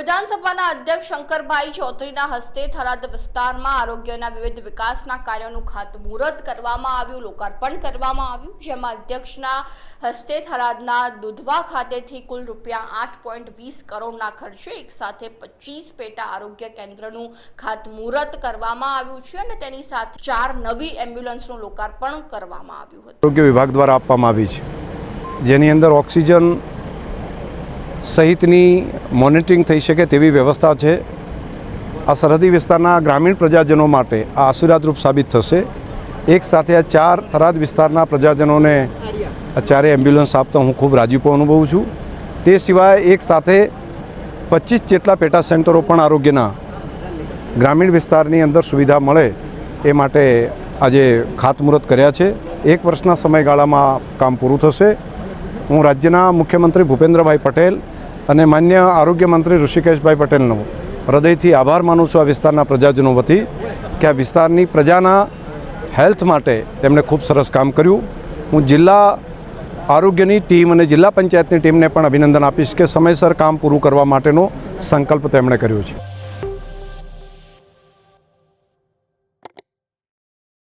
વિધાનસભાના અધ્યક્ષ શંકરભાઈ ચૌધરીના હસ્તે થરાદ વિસ્તારમાં આરોગ્યના વિવિધ વિકાસના કાર્યોનું ખાતમુહૂર્ત કરવામાં આવ્યું, લોકાર્પણ કરવામાં આવ્યું. જેમાં અધ્યક્ષના હસ્તે થરાદના દુધવા ખાતેથી કુલ રૂપિયા આઠ પોઈન્ટ વીસ કરોડના ખર્ચે એક સાથે પચીસ પેટા આરોગ્ય કેન્દ્રનું ખાતમુહૂર્ત કરવામાં આવ્યું છે અને તેની સાથે ચાર નવી એમ્બ્યુલન્સનું લોકાર્પણ કરવામાં આવ્યું હતું. આરોગ્ય વિભાગ દ્વારા આપવામાં આવી છે. જેની અંદર ઓક્સિજન સહિતની મોનિટરિંગ થઈ શકે તેવી વ્યવસ્થા છે. આ સરહદી વિસ્તારના ગ્રામીણ પ્રજાજનો માટે આ આશીર્વાદરૂપ સાબિત થશે. એક સાથે આ ચાર થરાદ વિસ્તારના પ્રજાજનોને આ એમ્બ્યુલન્સ આપતા હું ખૂબ રાજીપો અનુભવું છું. તે સિવાય એક સાથે પચીસ જેટલા પેટા સેન્ટરો પણ આરોગ્યના ગ્રામીણ વિસ્તારની અંદર સુવિધા મળે એ માટે આજે ખાતમુહૂર્ત કર્યા છે. એક વર્ષના સમયગાળામાં કામ પૂરું થશે. હું રાજ્યના મુખ્યમંત્રી ભૂપેન્દ્રભાઈ પટેલ અને માન્ય આરોગ્ય મંત્રી ઋષિકેશભાઈ પટેલનો હૃદયથી આભાર માનું છું આ વિસ્તારના પ્રજાજનો વતી કે આ વિસ્તારની પ્રજાના હેલ્થ માટે તેમણે ખૂબ સરસ કામ કર્યું. હું જિલ્લા આરોગ્યની ટીમ અને જિલ્લા પંચાયતની ટીમને પણ અભિનંદન આપીશ કે સમયસર કામ પૂરું કરવા માટેનો સંકલ્પ તેમણે કર્યો છે.